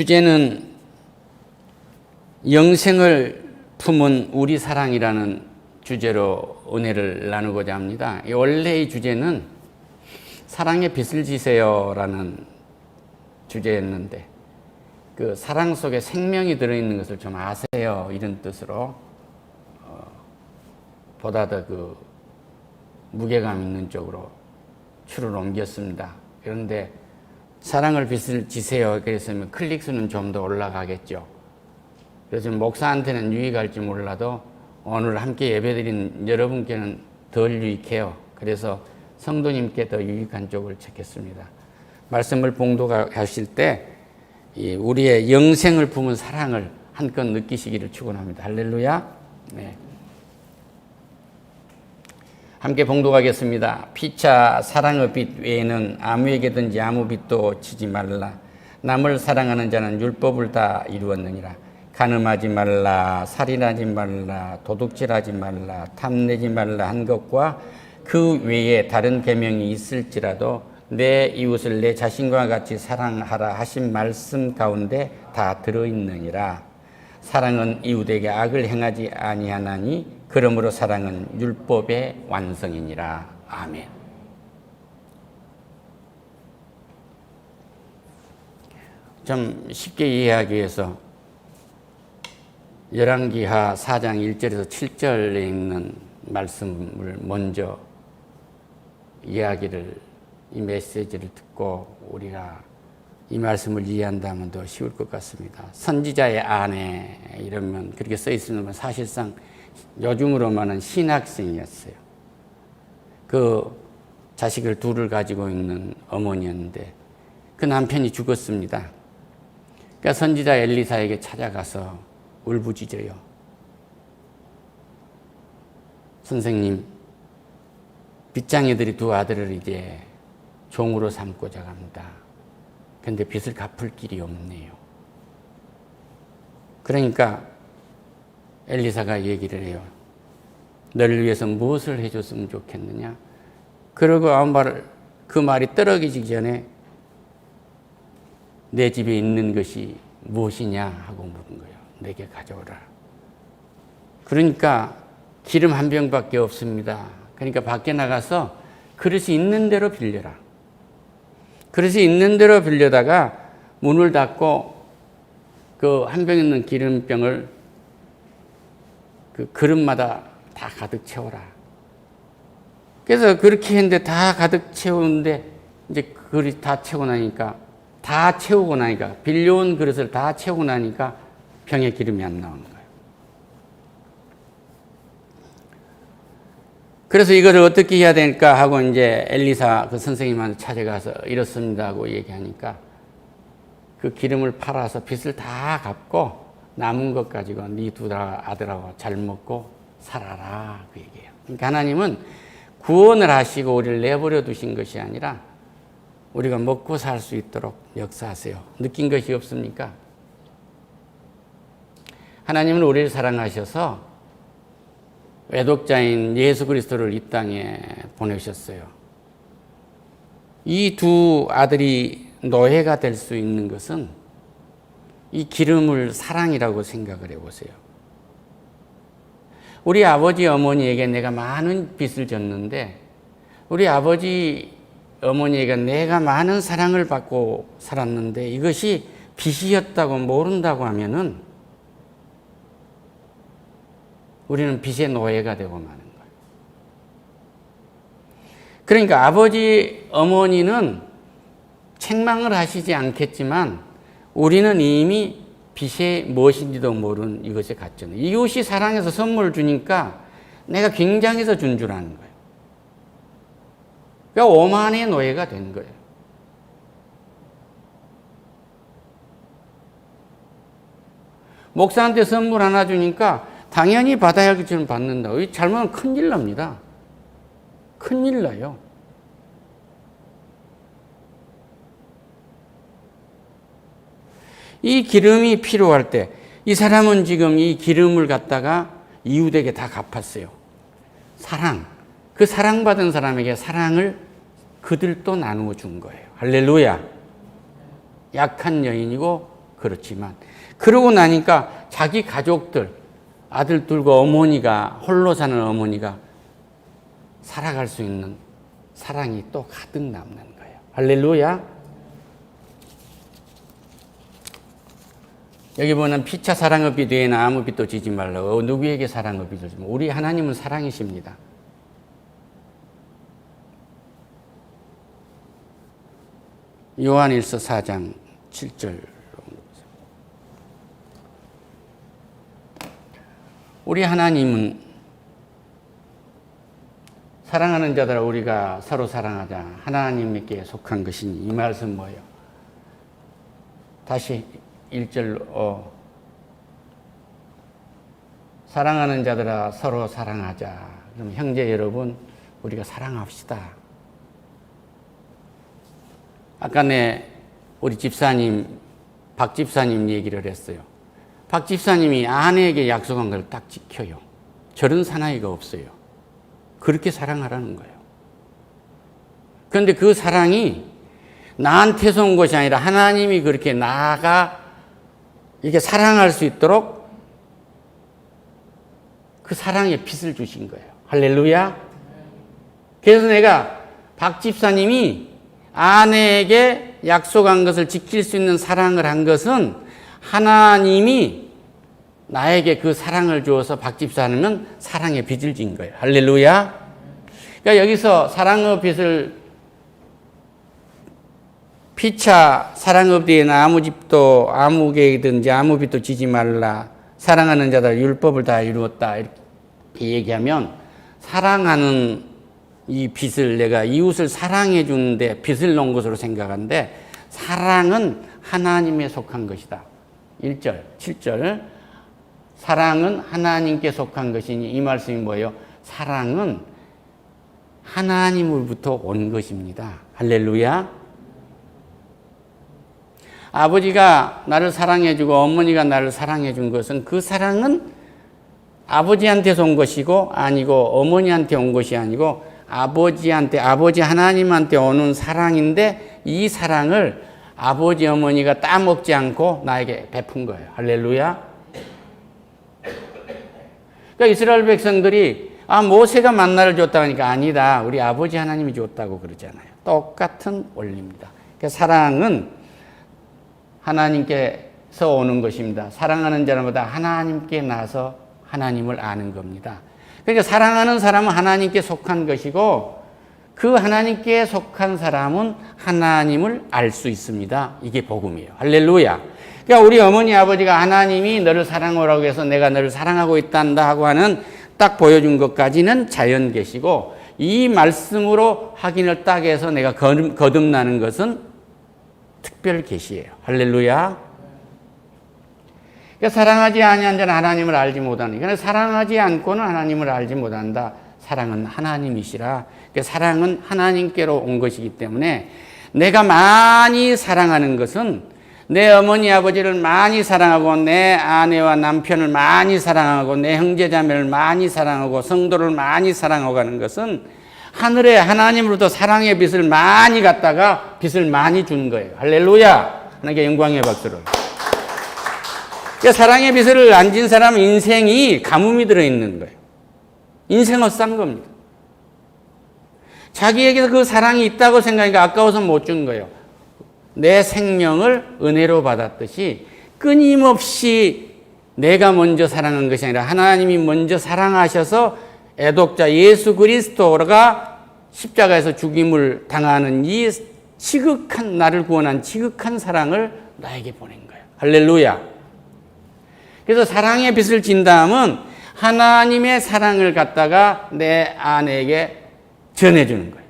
주제는 영생을 품은 우리 사랑이라는 주제로 은혜를 나누고자 합니다. 이 원래의 주제는 사랑의 빛을 지세요라는 주제였는데 그 사랑 속에 생명이 들어있는 것을 좀 아세요 이런 뜻으로 어, 보다 더 그 무게감 있는 쪽으로 추를 옮겼습니다. 그런데 사랑을 빛을 지세요 그랬으면 클릭 수는 좀 더 올라가겠죠. 그래서 목사한테는 유익할지 몰라도 오늘 함께 예배드린 여러분께는 덜 유익해요. 그래서 성도님께 더 유익한 쪽을 찾겠습니다. 말씀을 봉독하실 때 우리의 영생을 품은 사랑을 한껏 느끼시기를 축원합니다. 할렐루야. 네. 함께 봉독하겠습니다. 피차 사랑의 빛 외에는 아무에게든지 아무 빛도 치지 말라. 남을 사랑하는 자는 율법을 다 이루었느니라. 간음하지 말라, 살인하지 말라, 도둑질하지 말라, 탐내지 말라 한 것과 그 외에 다른 계명이 있을지라도 내 이웃을 내 자신과 같이 사랑하라 하신 말씀 가운데 다 들어 있느니라. 사랑은 이웃에게 악을 행하지 아니하나니 그러므로 사랑은 율법의 완성이니라. 아멘. 좀 쉽게 이해하기 위해서 열왕기하 4장 1절에서 7절에 있는 말씀을 먼저 이야기를 이 메시지를 듣고 우리가 이 말씀을 이해한다면 더 쉬울 것 같습니다. 선지자의 아내 이러면 그렇게 써 있으면 사실상 요즘으로만은 신학생이었어요. 그 자식을 둘을 가지고 있는 어머니였는데 그 남편이 죽었습니다. 그러니까 선지자 엘리사에게 찾아가서 울부짖어요. 선생님, 빚장이들이 두 아들을 이제 종으로 삼고자 합니다. 근데 빚을 갚을 길이 없네요. 그러니까 엘리사가 얘기를 해요. 너를 위해서 무엇을 해줬으면 좋겠느냐? 그러고 아무 말을, 그 말이 떨어지기 전에 내 집에 있는 것이 무엇이냐 하고 물은 거예요. 내게 가져오라. 그러니까 기름 한 병밖에 없습니다. 그러니까 밖에 나가서 그릇이 있는 대로 빌려라. 그릇이 있는 대로 빌려다가 문을 닫고 그 한 병 있는 기름병을 그 그릇마다 다 가득 채워라. 그래서 그렇게 했는데 다 가득 채우는데 이제 그릇 다 채고 나니까 다 채우고 나니까 빌려온 그릇을 다 채우고 나니까 병에 기름이 안 나오는 거예요. 그래서 이거를 어떻게 해야 될까 하고 이제 엘리사 그 선생님한테 찾아가서 이렇습니다 하고 얘기하니까 그 기름을 팔아서 빚을 다 갚고 남은 것 가지고 네 두 아들하고 잘 먹고 살아라 그 얘기예요. 그러니까 하나님은 구원을 하시고 우리를 내버려 두신 것이 아니라 우리가 먹고 살 수 있도록 역사하세요. 느낀 것이 없습니까? 하나님은 우리를 사랑하셔서 외독자인 예수 그리스도를 이 땅에 보내셨어요. 이 두 아들이 노예가 될 수 있는 것은 이 기름을 사랑이라고 생각을 해보세요. 우리 아버지 어머니에게 내가 많은 빚을 졌는데 우리 아버지 어머니에게 내가 많은 사랑을 받고 살았는데 이것이 빚이었다고 모른다고 하면은 우리는 빚의 노예가 되고 마는 거예요. 그러니까 아버지, 어머니는 책망을 하시지 않겠지만 우리는 이미 빚이 무엇인지도 모르는 이것에 갇혀는 이웃이 사랑해서 선물을 주니까 내가 굉장해서 준 줄 아는 거예요. 그러니까 오만의 노예가 된 거예요. 목사한테 선물 하나 주니까 당연히 받아야 할 것처럼 받는다. 이 잘못하면 큰일 납니다. 큰일 나요. 이 기름이 필요할 때, 이 사람은 지금 이 기름을 갖다가 이웃에게 다 갚았어요. 사랑. 그 사랑받은 사람에게 사랑을 그들도 나누어 준 거예요. 할렐루야. 약한 여인이고 그렇지만 그러고 나니까 자기 가족들 아들 둘과 어머니가 홀로 사는 어머니가 살아갈 수 있는 사랑이 또 가득 남는 거예요. 할렐루야. 여기 보면 피차 사랑의 빛 외에는 아무 빛도 지지 말라고 어, 누구에게 사랑의 빛을 주면 우리 하나님은 사랑이십니다. 요한일서 4장 7절 우리 하나님은 사랑하는 자들아 우리가 서로 사랑하자 하나님께 속한 것이니 이 말씀 뭐예요? 다시 1절 어 사랑하는 자들아 서로 사랑하자. 그럼 형제 여러분 우리가 사랑합시다. 아까 내 우리 집사님 박 집사님 얘기를 했어요. 박 집사님이 아내에게 약속한 걸 딱 지켜요. 저런 사나이가 없어요. 그렇게 사랑하라는 거예요. 그런데 그 사랑이 나한테서 온 것이 아니라 하나님이 그렇게 나가 이게 사랑할 수 있도록 그 사랑의 빛을 주신 거예요. 할렐루야. 그래서 내가 박 집사님이 아내에게 약속한 것을 지킬 수 있는 사랑을 한 것은 하나님이 나에게 그 사랑을 주어서 박 집사님은 사랑의 빛을 진 거예요. 할렐루야. 그러니까 여기서 사랑의 빛을 피차 사랑 없디에는 아무 집도 아무 계획이든지 아무 빛도 지지 말라. 사랑하는 자들 율법을 다 이루었다. 이렇게 얘기하면 사랑하는 이 빛을 내가 이웃을 사랑해 주는데 빛을 놓은 것으로 생각하는데 사랑은 하나님에 속한 것이다. 1절, 7절. 사랑은 하나님께 속한 것이니 이 말씀이 뭐예요? 사랑은 하나님으로부터 온 것입니다. 할렐루야. 아버지가 나를 사랑해주고 어머니가 나를 사랑해준 것은 그 사랑은 아버지한테서 온 것이고 아니고 어머니한테 온 것이 아니고 아버지한테 아버지 하나님한테 오는 사랑인데 이 사랑을 아버지 어머니가 따먹지 않고 나에게 베푼 거예요. 할렐루야. 그러니까 이스라엘 백성들이 아 모세가 만나를 줬다 하니까 아니다. 우리 아버지 하나님이 줬다고 그러잖아요. 똑같은 원리입니다. 그러니까 사랑은 하나님께서 오는 것입니다. 사랑하는 자마다 하나님께 나서 하나님을 아는 겁니다. 그러니까 사랑하는 사람은 하나님께 속한 것이고 그 하나님께 속한 사람은 하나님을 알 수 있습니다. 이게 복음이에요. 할렐루야. 그러니까 우리 어머니 아버지가 하나님이 너를 사랑하라고 해서 내가 너를 사랑하고 있단다 하고 하는 딱 보여준 것까지는 자연 계시고 이 말씀으로 확인을 딱 해서 내가 거듭, 거듭나는 것은 특별 계시예요. 할렐루야. 그러니까 사랑하지 아니한 자는 하나님을 알지 못하니. 그러니까 사랑하지 않고는 하나님을 알지 못한다. 사랑은 하나님이시라. 그러니까 사랑은 하나님께로 온 것이기 때문에 내가 많이 사랑하는 것은 내 어머니 아버지를 많이 사랑하고 내 아내와 남편을 많이 사랑하고 내 형제자매를 많이 사랑하고 성도를 많이 사랑하고 하는 것은 하늘에 하나님으로부터 사랑의 빛을 많이 갖다가 빛을 많이 준 거예요. 할렐루야. 하나님께 영광의 박수를. 그러니까 사랑의 빛을 안 진 사람은 인생이 가뭄이 들어있는 거예요. 인생 헛산 겁니다. 자기에게서 그 사랑이 있다고 생각하니까 아까워서 못 준 거예요. 내 생명을 은혜로 받았듯이 끊임없이 내가 먼저 사랑한 것이 아니라 하나님이 먼저 사랑하셔서 애독자 예수 그리스도가 십자가에서 죽임을 당하는 이 지극한 나를 구원한 지극한 사랑을 나에게 보낸 거예요. 할렐루야. 그래서 사랑의 빛을 진 다음은 하나님의 사랑을 갖다가 내 아내에게 전해주는 거예요.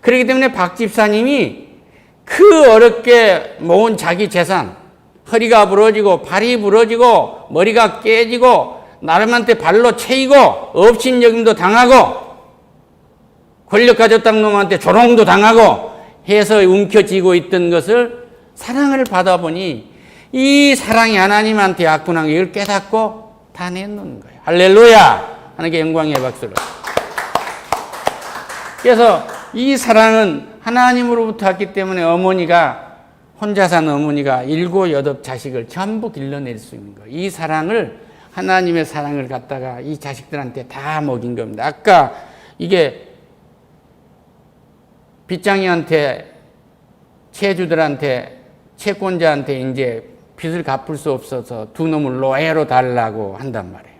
그렇기 때문에 박 집사님이 그 어렵게 모은 자기 재산, 허리가 부러지고 발이 부러지고 머리가 깨지고 나름한테 발로 채이고 업신여김도 당하고 권력 가졌던 놈한테 조롱도 당하고 해서 움켜쥐고 있던 것을 사랑을 받아보니 이 사랑이 하나님한테 약분한 걸 깨닫고 다 내놓는 거예요. 할렐루야! 하나님께 영광의 박수를. 그래서 이 사랑은 하나님으로부터 왔기 때문에 어머니가 혼자 산 어머니가 일곱 여덟 자식을 전부 길러낼 수 있는 거예요. 이 사랑을 하나님의 사랑을 갖다가 이 자식들한테 다 먹인 겁니다. 아까 이게 빚장이한테 채주들한테 채권자한테 이제 빚을 갚을 수 없어서 두 놈을 노예로 달라고 한단 말이에요.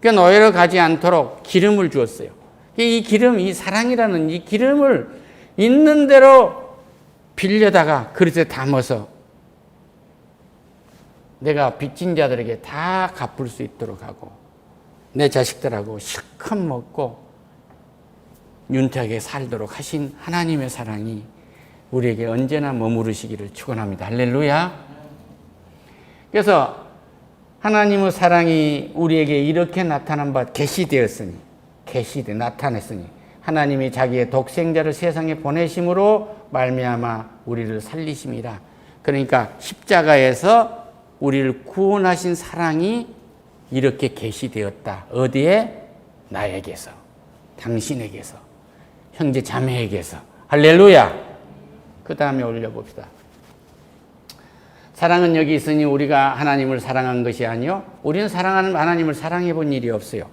그러니까 노예로 가지 않도록 기름을 주었어요. 이 기름, 이 사랑이라는 이 기름을 있는 대로 빌려다가 그릇에 담아서 내가 빚진 자들에게 다 갚을 수 있도록 하고 내 자식들하고 실컷 먹고 윤택하게 살도록 하신 하나님의 사랑이 우리에게 언제나 머무르시기를 축원합니다. 할렐루야. 그래서 하나님의 사랑이 우리에게 이렇게 나타난 바 계시되었으니 계시되 나타냈으니 하나님이 자기의 독생자를 세상에 보내심으로 말미암아 우리를 살리심이라. 그러니까 십자가에서 우리를 구원하신 사랑이 이렇게 계시되었다. 어디에? 나에게서. 당신에게서. 형제 자매에게서. 할렐루야. 그 다음에 올려봅시다. 사랑은 여기 있으니 우리가 하나님을 사랑한 것이 아니요. 우리는 사랑하는 하나님을 사랑해 본 일이 없어요.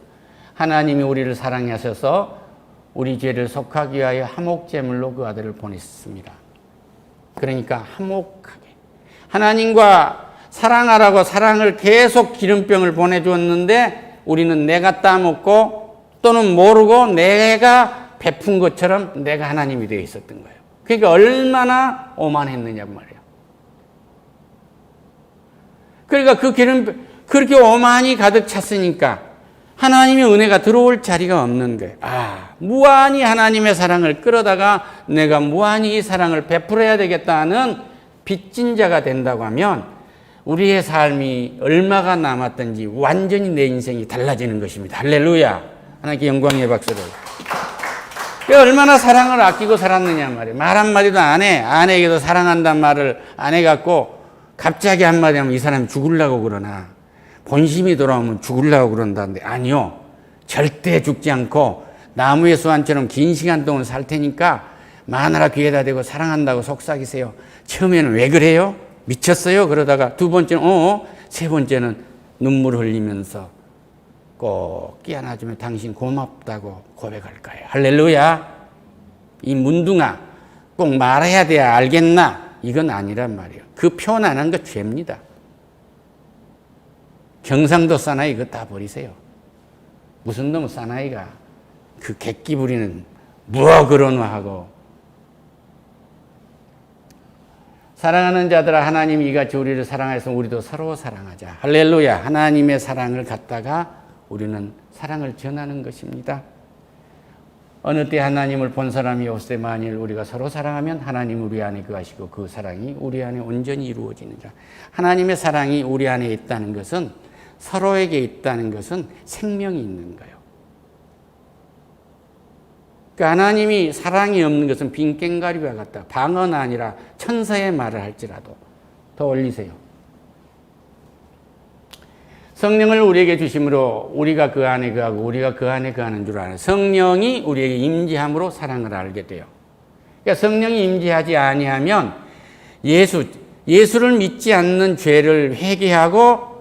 하나님이 우리를 사랑하셔서 우리 죄를 속하기 위하여 화목제물로 그 아들을 보냈습니다. 그러니까 화목하게. 하나님과 사랑하라고 사랑을 계속 기름병을 보내주었는데 우리는 내가 따먹고 또는 모르고 내가 베푼 것처럼 내가 하나님이 되어 있었던 거예요. 그러니까 얼마나 오만했느냐 말이에요. 그러니까 그 기름 그렇게 오만이 가득 찼으니까 하나님의 은혜가 들어올 자리가 없는 거예요. 아, 무한히 하나님의 사랑을 끌어다가 내가 무한히 이 사랑을 베풀어야 되겠다는 빚진 자가 된다고 하면 우리의 삶이 얼마가 남았든지 완전히 내 인생이 달라지는 것입니다. 할렐루야. 하나님께 영광의 박수를. 얼마나 사랑을 아끼고 살았느냐 말이에요. 말 한마디도 안 해. 아내에게도 사랑한다는 말을 안 해갖고 갑자기 한마디 하면 이 사람이 죽으려고 그러나 본심이 돌아오면 죽으려고 그런다는데 아니요. 절대 죽지 않고 나무의 수완처럼 긴 시간 동안 살 테니까 마누라 귀에다 대고 사랑한다고 속삭이세요. 처음에는 왜 그래요? 미쳤어요? 그러다가 두 번째는 어? 세 번째는 눈물 흘리면서 꼭 끼안아주면 당신 고맙다고 고백할 거예요. 할렐루야. 이 문둥아 꼭 말해야 돼야 알겠나? 이건 아니란 말이에요. 그 표현 안한거 죄입니다. 경상도 사나이 이거 다 버리세요. 무슨 놈 사나이가 그 객기 부리는 뭐 그러노 하고 사랑하는 자들아 하나님 이같이 우리를 사랑해서 우리도 서로 사랑하자. 할렐루야. 하나님의 사랑을 갖다가 우리는 사랑을 전하는 것입니다. 어느 때 하나님을 본 사람이 없을 때 만일 우리가 서로 사랑하면 하나님 우리 안에 거하시고 그 사랑이 우리 안에 온전히 이루어지는 자. 하나님의 사랑이 우리 안에 있다는 것은 서로에게 있다는 것은 생명이 있는 거예요. 그러니까 하나님이 사랑이 없는 것은 빈꽹가리와 같다. 방언 아니라 천사의 말을 할지라도 더 올리세요. 성령을 우리에게 주심으로 우리가 그 안에 그하고 우리가 그 안에 그하는 줄 아는 성령이 우리에게 임재함으로 사랑을 알게 돼요. 그러니까 성령이 임재하지 아니하면 예수 예수를 믿지 않는 죄를 회개하고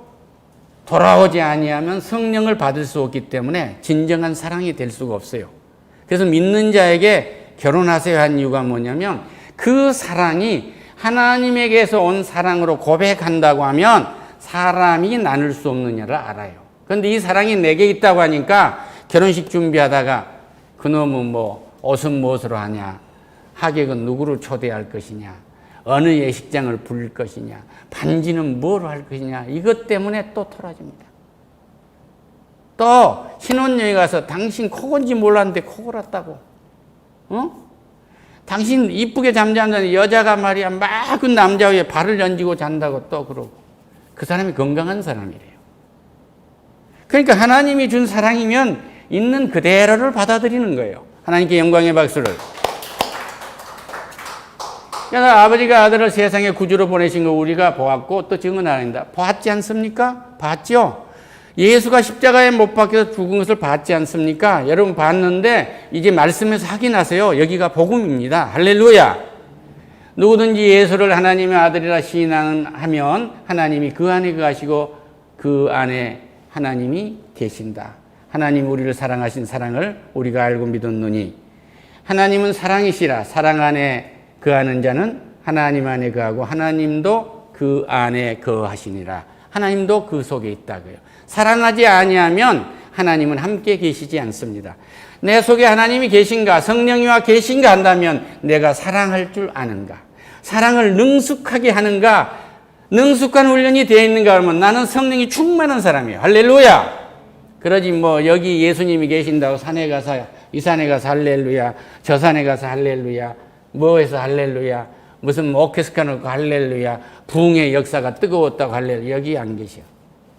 돌아오지 아니하면 성령을 받을 수 없기 때문에 진정한 사랑이 될 수가 없어요. 그래서 믿는 자에게 결혼하세요 한 이유가 뭐냐면 그 사랑이 하나님에게서 온 사랑으로 고백한다고 하면 사람이 나눌 수 없느냐를 알아요. 그런데 이 사랑이 내게 있다고 하니까 결혼식 준비하다가 그놈은 뭐 옷은 무엇으로 하냐, 하객은 누구를 초대할 것이냐, 어느 예식장을 부를 것이냐, 반지는 뭐로 할 것이냐, 이것 때문에 또 토라집니다. 또 신혼여행 가서 당신 코건지 몰랐는데 코 골았다고. 어? 당신 이쁘게 잠자는 여자가 말이야 막 그 남자 위에 발을 얹고 잔다고 또 그러고 그 사람이 건강한 사람이래요. 그러니까 하나님이 준 사랑이면 있는 그대로를 받아들이는 거예요. 하나님께 영광의 박수를. 그래서 아버지가 아들을 세상에 구주로 보내신 거 우리가 보았고 또 증언합니다. 보았지 않습니까? 봤죠? 예수가 십자가에 못 박혀서 죽은 것을 봤지 않습니까? 여러분 봤는데 이제 말씀에서 확인하세요. 여기가 복음입니다. 할렐루야. 누구든지 예수를 하나님의 아들이라 시인하면 하나님이 그 안에 거하시고 그 안에 하나님이 계신다. 하나님 우리를 사랑하신 사랑을 우리가 알고 믿었노니 하나님은 사랑이시라 사랑 안에 거하는 자는 하나님 안에 거하고 하나님도 그 안에 거하시니라. 하나님도 그 속에 있다고요. 사랑하지 아니하면 하나님은 함께 계시지 않습니다. 내 속에 하나님이 계신가, 성령이와 계신가 한다면 내가 사랑할 줄 아는가, 사랑을 능숙하게 하는가, 능숙한 훈련이 되어 있는가 하면 나는 성령이 충만한 사람이에요. 할렐루야! 그러지 뭐 여기 예수님이 계신다고 산에 가서 이 산에 가서 할렐루야, 저 산에 가서 할렐루야, 뭐해서 할렐루야, 무슨 뭐 오케스트라 놓고 할렐루야, 부흥의 역사가 뜨거웠다고 할렐루야, 여기 안 계셔.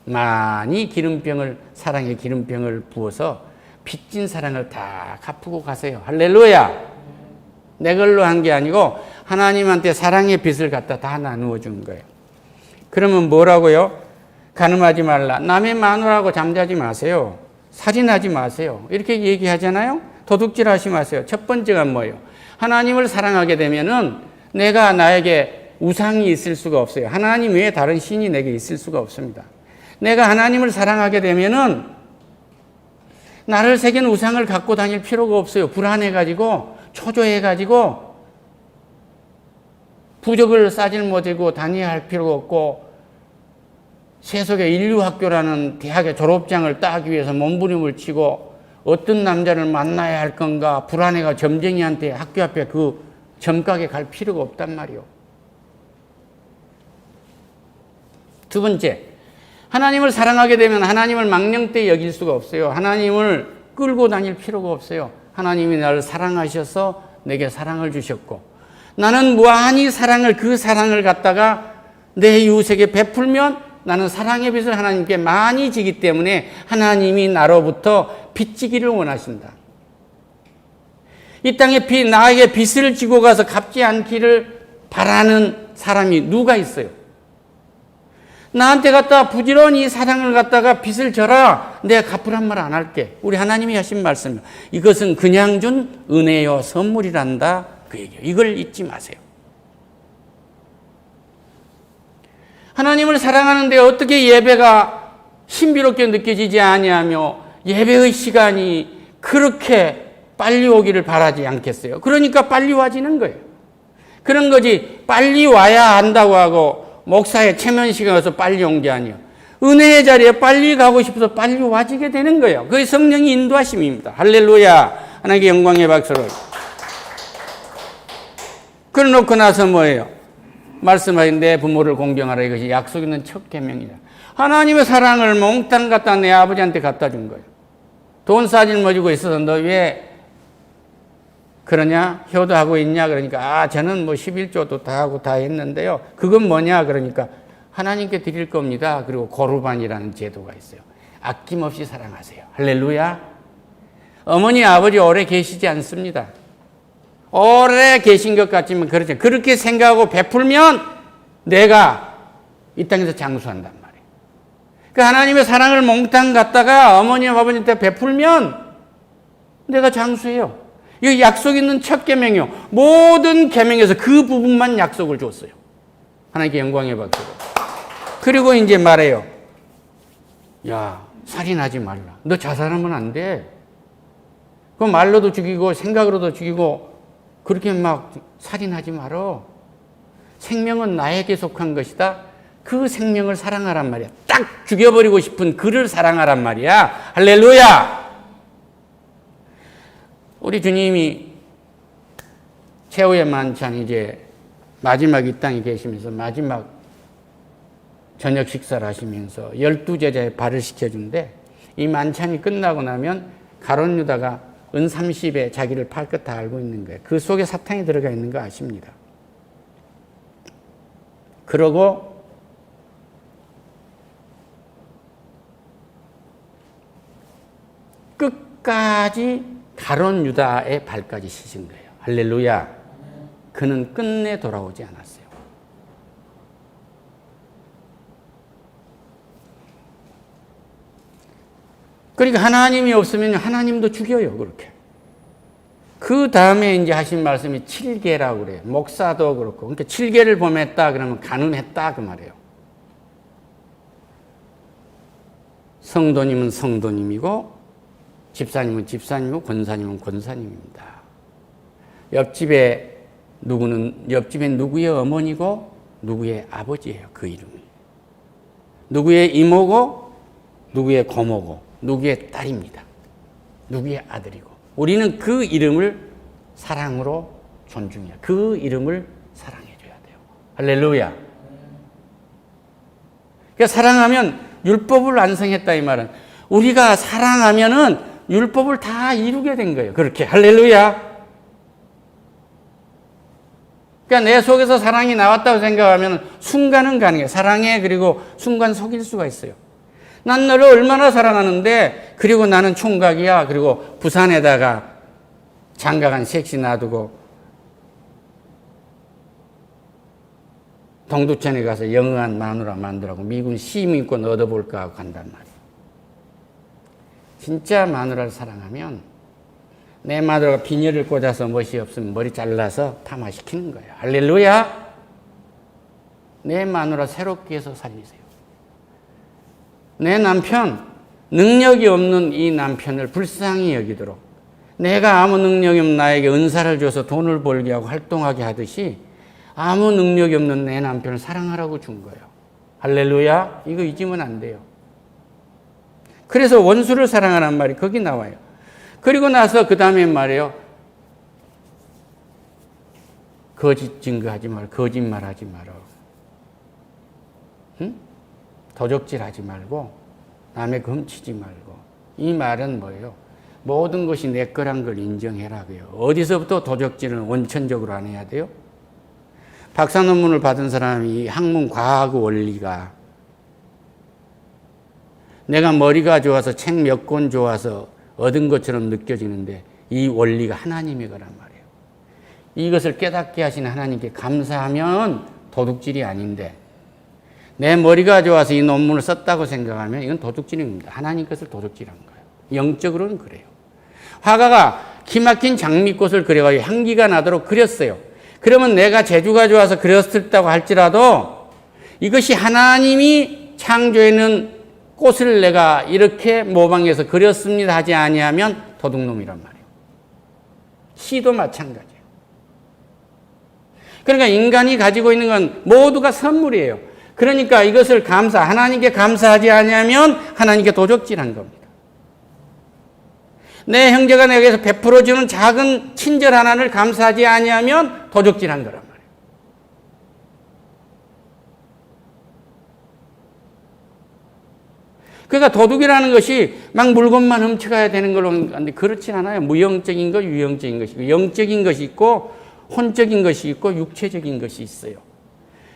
많이 기름병을, 사랑의 기름병을 부어서 빚진 사랑을 다 갚고 가세요. 할렐루야! 내 걸로 한 게 아니고 하나님한테 사랑의 빚을 갖다 다 나누어 준 거예요. 그러면 뭐라고요? 가늠하지 말라. 남의 마누라고 잠자지 마세요. 살인하지 마세요. 이렇게 얘기하잖아요. 도둑질 하지 마세요. 첫 번째가 뭐예요? 하나님을 사랑하게 되면은 내가 나에게 우상이 있을 수가 없어요. 하나님 외에 다른 신이 내게 있을 수가 없습니다. 내가 하나님을 사랑하게 되면은 나를 새긴 우상을 갖고 다닐 필요가 없어요. 불안해가지고, 초조해가지고, 부적을 싸질 못하고 다녀야 할 필요가 없고, 세속의 인류학교라는 대학의 졸업장을 따기 위해서 몸부림을 치고, 어떤 남자를 만나야 할 건가, 불안해가 점쟁이한테 학교 앞에 그 점가게 갈 필요가 없단 말이요. 두 번째, 하나님을 사랑하게 되면 하나님을 망령때 여길 수가 없어요. 하나님을 끌고 다닐 필요가 없어요. 하나님이 나를 사랑하셔서 내게 사랑을 주셨고, 나는 무한히 사랑을, 그 사랑을 갖다가 내 이웃에게 베풀면 나는 사랑의 빚을 하나님께 많이 지기 때문에 하나님이 나로부터 빚지기를 원하신다. 이 땅에 빚, 나에게 빚을 지고 가서 갚지 않기를 바라는 사람이 누가 있어요? 나한테 갖다 부지런히 사랑을 갖다가 빚을 져라. 내가 갚으란 말 안 할게. 우리 하나님이 하신 말씀. 이것은 그냥 준 은혜요 선물이란다. 그 얘기예요. 이걸 잊지 마세요. 하나님을 사랑하는데 어떻게 예배가 신비롭게 느껴지지 아니하며 예배의 시간이 그렇게 빨리 오기를 바라지 않겠어요. 그러니까 빨리 와지는 거예요. 그런 거지 빨리 와야 한다고 하고 목사의 체면식에 가서 빨리 온 게 아니에요. 은혜의 자리에 빨리 가고 싶어서 빨리 와지게 되는 거예요. 그게 성령이 인도하심입니다. 할렐루야. 하나님께 영광의 박수를. 그러놓고 나서 뭐예요? 말씀하신 내 부모를 공경하라 이것이 약속 있는 첫 계명이다. 하나님의 사랑을 몽땅 갖다 내 아버지한테 갖다 준 거예요. 돈 싸질 머지고 있어서 너 왜 그러냐? 효도하고 있냐? 그러니까 아 저는 뭐 11조도 다 하고 다 했는데요. 그건 뭐냐? 그러니까 하나님께 드릴 겁니다. 그리고 고르반이라는 제도가 있어요. 아낌없이 사랑하세요. 할렐루야. 어머니 아버지 오래 계시지 않습니다. 오래 계신 것 같지만 그렇죠. 그렇게 생각하고 베풀면 내가 이 땅에서 장수한단 말이에요. 그 하나님의 사랑을 몽땅 갖다가 어머니와 아버지한테 베풀면 내가 장수해요. 이거 약속 있는 첫 계명이요. 모든 계명에서 그 부분만 약속을 줬어요. 하나님께 영광의 박수. 그리고 이제 말해요. 야, 살인하지 말라. 너 자살하면 안 돼. 그 말로도 죽이고 생각으로도 죽이고 그렇게 막 살인하지 말어. 생명은 나에게 속한 것이다. 그 생명을 사랑하란 말이야. 딱 죽여버리고 싶은 그를 사랑하란 말이야. 할렐루야! 우리 주님이 최후의 만찬 이제 마지막 이 땅에 계시면서 마지막 저녁 식사를 하시면서 열두 제자의 발을 시켜준데 이 만찬이 끝나고 나면 가론 유다가 은 30에 자기를 팔 것 다 알고 있는 거예요. 그 속에 사탕이 들어가 있는 거 아십니다. 그러고 끝까지 가론 유다의 발까지 씻은 거예요. 할렐루야. 그는 끝내 돌아오지 않았어요. 그러니까 하나님이 없으면 하나님도 죽여요, 그렇게. 그 다음에 이제 하신 말씀이 7계라고 그래요. 목사도 그렇고. 그러니까 7계를 범했다 그러면 가늠했다 그 말이에요. 성도님은 성도님이고 집사님은 집사님이고 권사님은 권사님입니다. 옆집에 누구는 옆집에 누구의 어머니고 누구의 아버지예요. 그 이름이. 누구의 이모고 누구의 고모고 누구의 딸입니다. 누구의 아들이고 우리는 그 이름을 사랑으로 존중해야 그 이름을 사랑해줘야 돼요. 할렐루야. 그러니까 사랑하면 율법을 완성했다 이 말은 우리가 사랑하면은 율법을 다 이루게 된 거예요. 그렇게 할렐루야. 그러니까 내 속에서 사랑이 나왔다고 생각하면 순간은 가능해. 사랑해 그리고 순간 속일 수가 있어요. 난 너를 얼마나 사랑하는데 그리고 나는 총각이야. 그리고 부산에다가 장가간 섹시 놔두고 동두천에 가서 영의한 마누라 만들라고 미군 시민권 얻어볼까 하고 간단 말이에요. 진짜 마누라를 사랑하면 내 마누라가 비녀를 꽂아서 멋이 없으면 머리 잘라서 파마시키는 거예요. 할렐루야! 내 마누라 새롭게 해서 살리세요. 내 남편, 능력이 없는 이 남편을 불쌍히 여기도록 내가 아무 능력이 없는 나에게 은사를 줘서 돈을 벌게 하고 활동하게 하듯이 아무 능력이 없는 내 남편을 사랑하라고 준 거예요. 할렐루야! 이거 잊으면 안 돼요. 그래서 원수를 사랑하라는 말이 거기 나와요. 그리고 나서 그 다음에 말이에요. 거짓 증거하지 말고 거짓말하지 말어. 응? 도적질하지 말고 남의 금치지 말고 이 말은 뭐예요? 모든 것이 내 거란 걸 인정해라고요. 어디서부터 도적질은 원천적으로 안 해야 돼요? 박사 논문을 받은 사람이 학문 과학 원리가 내가 머리가 좋아서 책 몇 권 좋아서 얻은 것처럼 느껴지는데 이 원리가 하나님의 거란 말이에요. 이것을 깨닫게 하신 하나님께 감사하면 도둑질이 아닌데 내 머리가 좋아서 이 논문을 썼다고 생각하면 이건 도둑질입니다. 하나님 것을 도둑질한 거예요. 영적으로는 그래요. 화가가 기막힌 장미꽃을 그려가지고 향기가 나도록 그렸어요. 그러면 내가 재주가 좋아서 그렸다고 할지라도 이것이 하나님이 창조에는 꽃을 내가 이렇게 모방해서 그렸습니다 하지 아니하면 도둑놈이란 말이에요. 시도 마찬가지예요. 그러니까 인간이 가지고 있는 건 모두가 선물이에요. 그러니까 이것을 감사, 하나님께 감사하지 아니하면 하나님께 도적질한 겁니다. 내 형제가 내게서 베풀어 주는 작은 친절 하나를 감사하지 아니하면 도적질한 거란 말이에요. 그러니까 도둑이라는 것이 막 물건만 훔쳐가야 되는 걸로 하는데 그렇지 않아요. 무형적인 것, 유형적인 것이고 영적인 것이 있고 혼적인 것이 있고 육체적인 것이 있어요.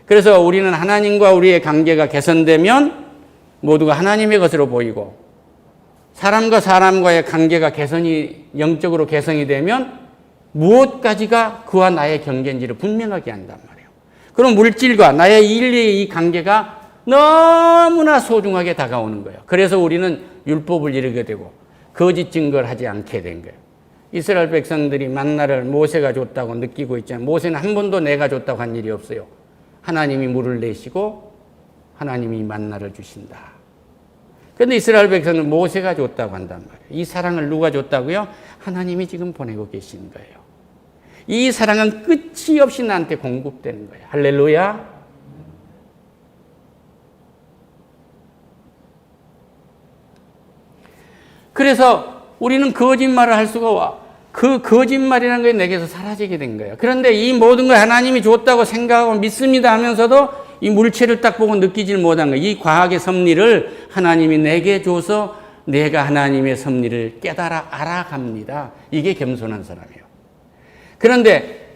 그래서 우리는 하나님과 우리의 관계가 개선되면 모두가 하나님의 것으로 보이고 사람과 사람과의 관계가 개선이 영적으로 개선이 되면 무엇까지가 그와 나의 경계인지를 분명하게 한단 말이에요. 그럼 물질과 나의 인류의 이 관계가 너무나 소중하게 다가오는 거예요. 그래서 우리는 율법을 이루게 되고 거짓 증거를 하지 않게 된 거예요. 이스라엘 백성들이 만나를 모세가 줬다고 느끼고 있잖아요. 모세는 한 번도 내가 줬다고 한 일이 없어요. 하나님이 물을 내시고 하나님이 만나를 주신다. 그런데 이스라엘 백성은 모세가 줬다고 한단 말이에요. 이 사랑을 누가 줬다고요? 하나님이 지금 보내고 계신 거예요. 이 사랑은 끝이 없이 나한테 공급되는 거예요. 할렐루야. 그래서 우리는 거짓말을 할 수가 와. 그 거짓말이라는 게 내게서 사라지게 된 거예요. 그런데 이 모든 걸 하나님이 줬다고 생각하고 믿습니다 하면서도 이 물체를 딱 보고 느끼질 못한 거예요. 이 과학의 섭리를 하나님이 내게 줘서 내가 하나님의 섭리를 깨달아 알아갑니다. 이게 겸손한 사람이에요. 그런데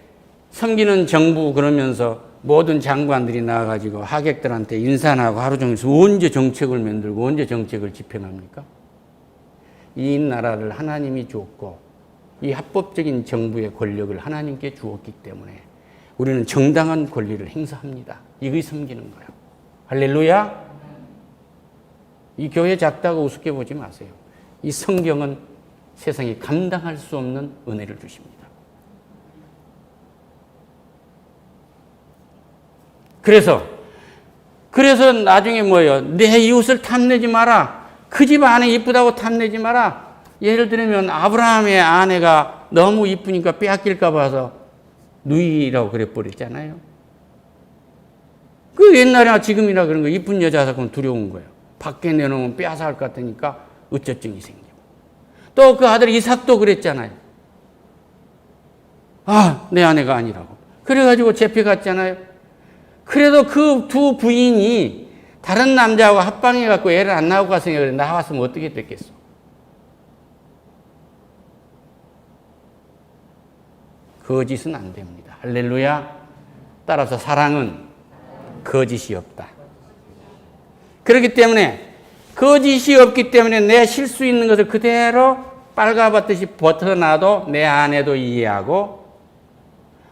섬기는 정부 그러면서 모든 장관들이 나와가지고 하객들한테 인사하고 하루 종일 언제 정책을 만들고 언제 정책을 집행합니까? 이 나라를 하나님이 주었고 이 합법적인 정부의 권력을 하나님께 주었기 때문에 우리는 정당한 권리를 행사합니다. 이걸 섬기는 거예요. 할렐루야. 이 교회 작다고 우습게 보지 마세요. 이 성경은 세상이 감당할 수 없는 은혜를 주십니다. 그래서 그래서 나중에 뭐예요? 내 이웃을 탐내지 마라. 그 집 안에 이쁘다고 탐내지 마라. 예를 들면 아브라함의 아내가 너무 이쁘니까 빼앗길까 봐서 누이라고 그래 버렸잖아요. 그 옛날이나 지금이나 그런 거 이쁜 여자서 그건 두려운 거예요. 밖에 내놓으면 빼앗아 할것 같으니까 어쩌증이 생기고. 또 그 아들 이삭도 그랬잖아요. 아, 내 아내가 아니라고. 그래가지고 잡혀갔잖아요. 그래도 그 두 부인이 다른 남자하고 합방해갖고 애를 안 낳고 갔으니까 그래. 나왔으면 어떻게 됐겠어? 거짓은 안 됩니다. 할렐루야. 따라서 사랑은 거짓이 없다. 그렇기 때문에 거짓이 없기 때문에 내 실수 있는 것을 그대로 빨가벗듯이 벗어나도 내 아내도 이해하고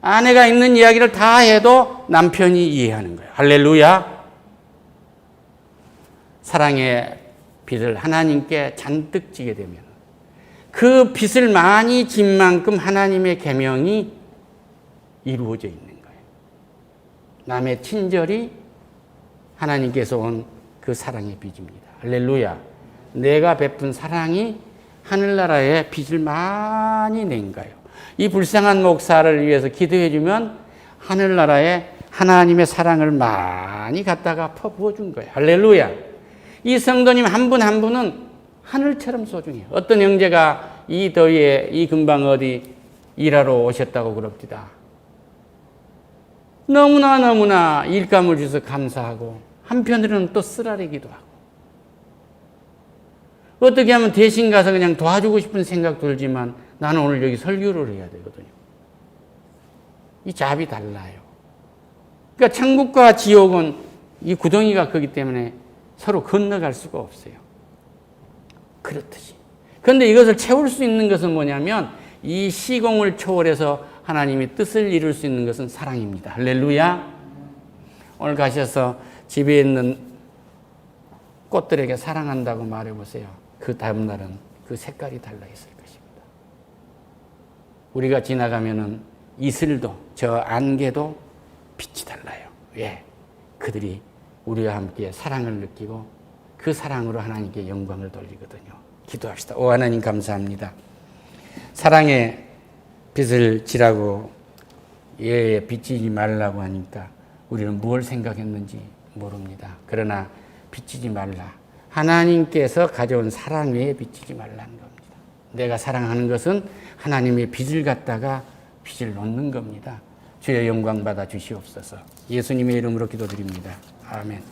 아내가 있는 이야기를 다 해도 남편이 이해하는 거예요. 할렐루야. 사랑의 빚을 하나님께 잔뜩 지게 되면 그 빚을 많이 진 만큼 하나님의 계명이 이루어져 있는 거예요. 남의 친절이 하나님께서 온 그 사랑의 빚입니다. 할렐루야. 내가 베푼 사랑이 하늘나라에 빚을 많이 낸 거예요. 이 불쌍한 목사를 위해서 기도해 주면 하늘나라에 하나님의 사랑을 많이 갖다가 퍼부어 준 거예요. 할렐루야. 이 성도님 한 분 한 분은 하늘처럼 소중해요. 어떤 형제가 이 더위에 이 근방 어디 일하러 오셨다고 그럽니다. 너무나 너무나 일감을 주셔서 감사하고 한편으로는 또 쓰라리기도 하고 어떻게 하면 대신 가서 그냥 도와주고 싶은 생각 들지만 나는 오늘 여기 설교를 해야 되거든요. 이 잡이 달라요. 그러니까 천국과 지옥은 이 구덩이가 크기 때문에 서로 건너갈 수가 없어요. 그렇듯이. 그런데 이것을 채울 수 있는 것은 뭐냐면 이 시공을 초월해서 하나님이 뜻을 이룰 수 있는 것은 사랑입니다. 할렐루야. 오늘 가셔서 집에 있는 꽃들에게 사랑한다고 말해 보세요. 그 다음 날은 그 색깔이 달라 있을 것입니다. 우리가 지나가면은 이슬도 저 안개도 빛이 달라요. 왜? 그들이 우리와 함께 사랑을 느끼고 그 사랑으로 하나님께 영광을 돌리거든요. 기도합시다. 오 하나님 감사합니다. 사랑의 빛을 지라고 예 비치지 말라고 하니까 우리는 뭘 생각했는지 모릅니다. 그러나 비치지 말라. 하나님께서 가져온 사랑 외에 비치지 말라는 겁니다. 내가 사랑하는 것은 하나님의 빚을 갖다가 빚을 놓는 겁니다. 주의 영광 받아 주시옵소서. 예수님의 이름으로 기도드립니다. 아멘.